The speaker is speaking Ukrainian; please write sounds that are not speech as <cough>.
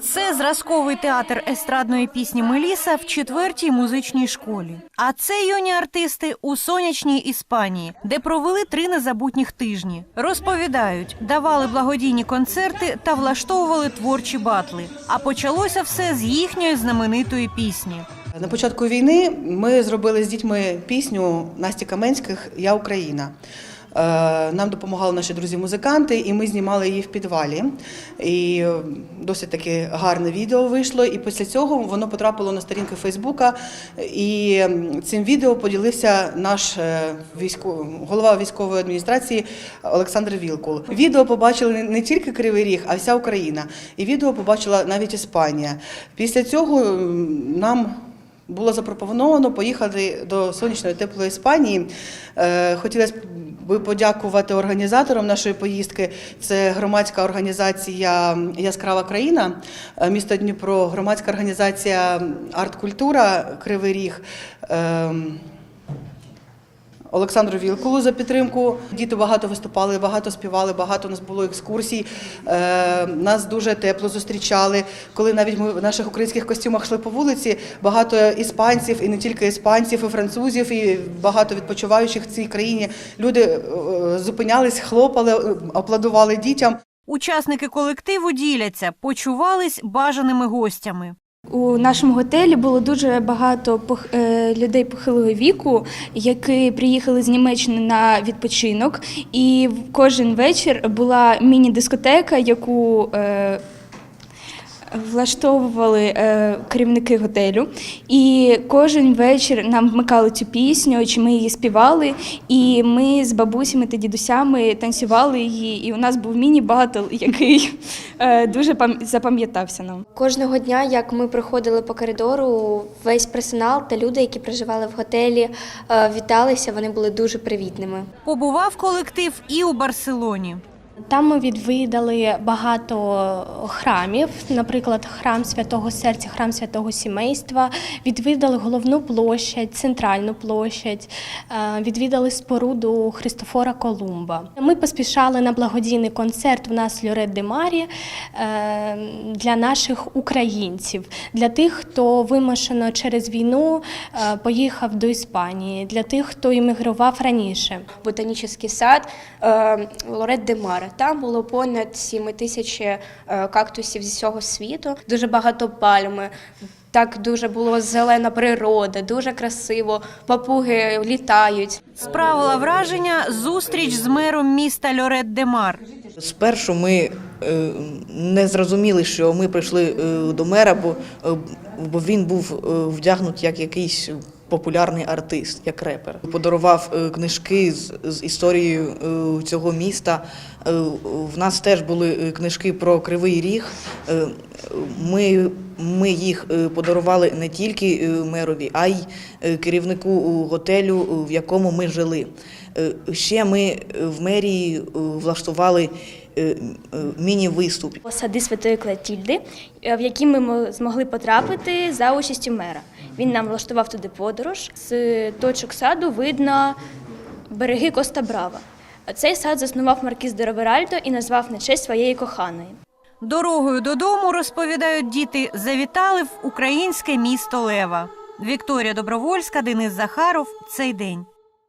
Це зразковий театр естрадної пісні Меліса в четвертій музичній школі. А це юні артисти у сонячній Іспанії, де провели три незабутніх тижні. Розповідають, давали благодійні концерти та влаштовували творчі батли. А почалося все з їхньої знаменитої пісні. На початку війни ми зробили з дітьми пісню Насті Каменських Я Україна. Е, Нам допомагали наші друзі-музиканти, і ми знімали її в підвалі. І е, досить таки гарне відео вийшло. І після цього воно потрапило на сторінку Фейсбука. І цим відео поділився наш е, військо... голова військової адміністрації Олександр Вілкул. Відео побачили не- тільки Кривий Ріг, а вся Україна. І відео побачила навіть Іспанія. Після цього нам було запропоновано поїхати до сонячної теплої Іспанії. Хотілося б подякувати організаторам нашої поїздки. Це громадська організація Яскрава країна, е, місто Дніпро, громадська організація Арт-Культура Кривий Ріг. Олександру Вілкулу за підтримку. Діти багато виступали, багато співали, багато у нас було екскурсій. Е, нас дуже тепло зустрічали. Коли навіть ми в наших українських костюмах йшли по вулиці, багато іспанців, і не тільки іспанців, і французів, і багато відпочиваючих в цій країні. Люди е, зупинялись, хлопали, е, аплодували дітям. Учасники колективу діляться, почувались бажаними гостями. У нашому готелі було дуже багато е, людей похилого віку, які приїхали з Німеччини на відпочинок. І кожен вечір була міні-дискотека, яку е, влаштовували е, керівники готелю. І кожен вечір нам вмикали цю пісню, чи ми її співали. І ми з бабусями та дідусями танцювали її. І у нас був міні-батл, <laughs> який е, дуже пам- запам'ятався нам. Кожного дня, як ми проходили по коридору, весь персонал та люди, які проживали в готелі, е, віталися. Вони були дуже привітними. Побував колектив і у Барселоні. Там ми відвідали багато храмів, наприклад, храм Святого Серця, храм Святого Сімейства. Відвідали головну площадь, центральну площадь, е, відвідали споруду Христофора Колумба. Ми поспішали на благодійний концерт. У нас Льорет де Марі е, для наших українців, для тих, хто вимушено через війну е, поїхав до Іспанії, для тих, хто іммігрував раніше. ботанічний сад Лорет де Мара. Там було понад 7 тисяч е, кактусів зі всього світу, дуже багато пальми. Так дуже було зелена природа, дуже красиво. Папуги літають. Справила враження зустріч з мером міста Льорет де Мар. Спершу ми е, не зрозуміли, що ми прийшли е, до мера, бо, е, він був е, вдягнут як якийсь популярний артист, як репер. Подарував е, книжки з, з історією е, цього міста. Е, В нас теж були книжки про Кривий Ріг. Ми, ми їх е, подарували не тільки е, мерові, а й е, керівнику готелю, в якому ми жили. Ще ми в мерії влаштували міні-виступ. Сади Святої Клетільди, в які ми змогли потрапити за участю мера. Він нам влаштував туди подорож. З точок саду видно береги Коста Брава. Цей сад заснував маркіз де Роверальдо і назвав на честь своєї коханої. Дорогою додому, розповідають діти, завітали в українське місто Лева. Вікторія Добровольська, Денис Захаров. Цей день.